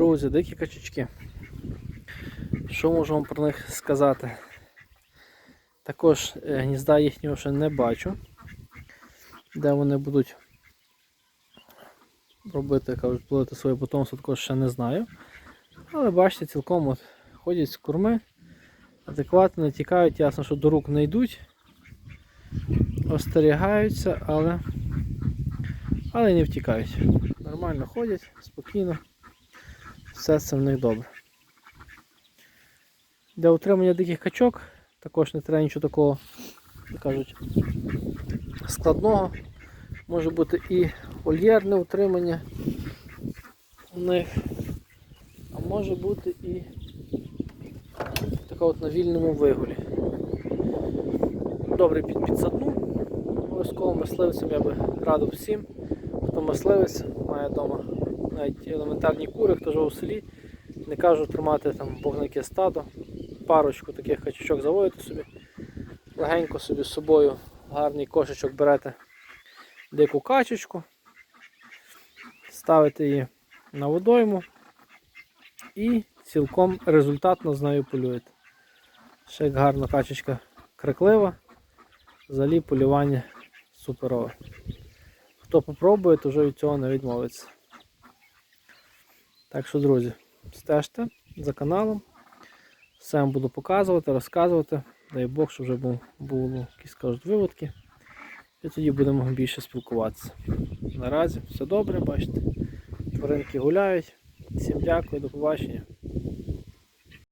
Друзі, дикі качечки. Що можу вам про них сказати? Також е, гнізда їхнього ще не бачу. Де вони будуть робити, кажуть, плодити своє потомство, також ще не знаю. Але бачите, цілком от ходять з курми, адекватно не тікають, ясно, що до рук не йдуть, остерігаються, але, але не втікають. Нормально ходять, спокійно. Все це в них добре. Для утримання диких качок також не треба нічого такого, як кажуть, складного. Може бути і вольєрне утримання у них, а може бути і така от на вільному вигулі. Добре під підсадну. Обов'язково мисливцям я би радив всім, хто мисливець, має вдома навіть елементарні кури, хто живе у селі. Не кажу тримати там богнике стадо, парочку таких качачок заводите собі, легенько собі з собою гарний кошечок берете дику качечку, ставите її на водойму і цілком результатно з нею полюєте. Ще як гарна качечка криклива, взагалі полювання суперове. Хто попробує, то вже від цього не відмовиться. Так що, друзі, стежте за каналом. Все вам буду показувати, розказувати. Дай Бог, що вже був, було якісь кажуть, виводки. І тоді будемо більше спілкуватися. Наразі все добре, бачите. Тваринки гуляють. Всім дякую, до побачення.